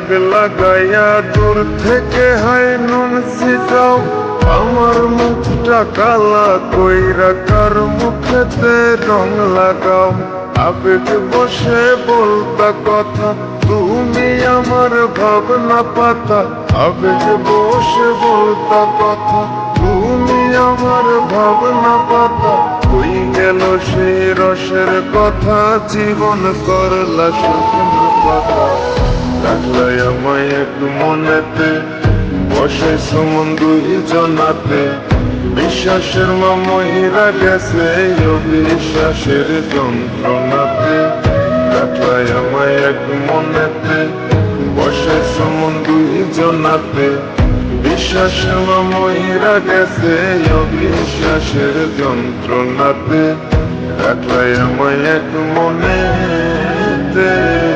লাগাইয়া দূর থেকে হয় নুন ছিটাও। আমার মুখটা কালা কইরা কার মুখেতে রং লাগাও। আবেগ বসে বলতা কথা, তুমি আমার ভাবনা পাতা। আবেগ বসে বলতা কথা, তুমি আমার ভাবনা পাতা। কই গেল সেই রসের কথা, জীবন করলা শুকনো পাতা। রাখলাই আমায় এক মনেতে, বসে সুমন দুই জনাতে। বিশ্বাসের মা মহিরা গেছে বিশ্বাসের যন্ত্রণাতে। রাখলাই আমায় এক মনেতে, বসে সুমন দুই জনাতে। বিশ্বাসের মা মহিরা গেছে বিশ্বাসের যন্ত্রণাতে। রাখলাই আমায় এক মনেতে।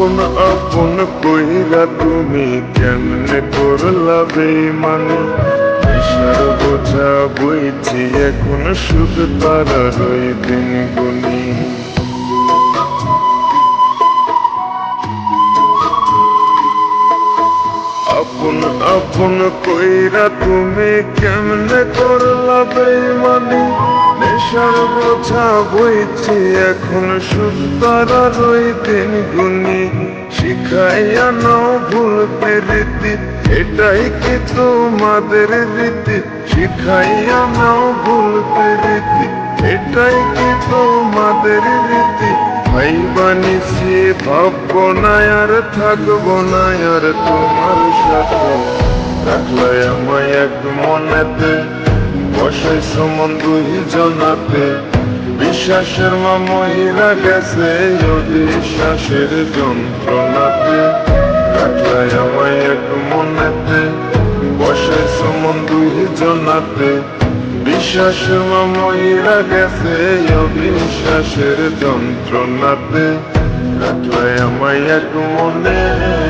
আপন আপন কইরা তুমি কেমনে করলা বেমানি নেশার বোঝা বইছি, এখন শুধু তারা রই দিন গুনি আপন আপন কইরা তুমি কেমনে করলা বেমানি নেশার বোঝা বইছি, এখন সুতারা রই দিন গুনি নাও ভুলতে রীতি এটাই কি তোমাদের রীতি? শিখাইয়া নাও ভুলতে রীতি এটাই কি তোমাদের রীতি? ভাই বানিছি ভাববো না আর থাকব না আর তোমার সাথে। রাখলাই আমায় এক মনেতে বসে সুমন জনাতে। বিশ্বাসের মা মহিলা গেছে বিশ্বাসের যন্ত্রণাতে। রাখলাই আমায় এক মনেতে, বসে সুমন দুই জনাতে বিশ্বাসের মা মহিলা গেছে বিশ্বাসের যন্ত্রণাতে। রাখলাই আমায় এক মনেতে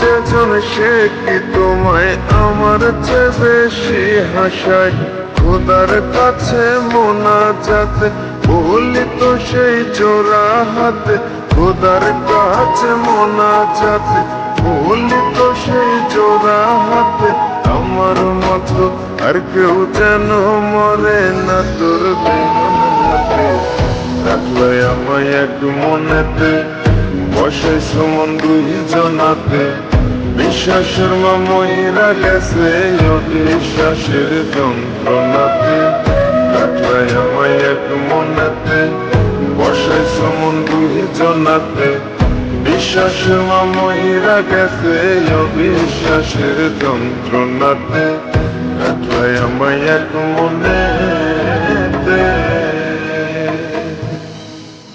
যেজন সে কি তোমায়? আমার চেয়ে বেশি হাসায়, খোদার কাছে মোনা যাতে বলি তো সেই চোরা হাতে, খোদার কাছে মোনা যাতে বলি তো সেই জোড়া হাতে, আমার মতো আর কেউ যেন মরে না। তোর বেগুন হাতে রাখলাই আমায় এক মনেতে বসে সুমন দুই জনাতে বিশ্বাসের মা মহিলা গেছে বিশ্বাসের যন্ত্রণাতে। রাখলাই আমায় এক মনেতে, বসে সুমন দুই জনাতে বিশ্বাসের মা মহিলা গেছে বিশ্বাসের যন্ত্রণাতে। রাখলাই আমায় এক মনে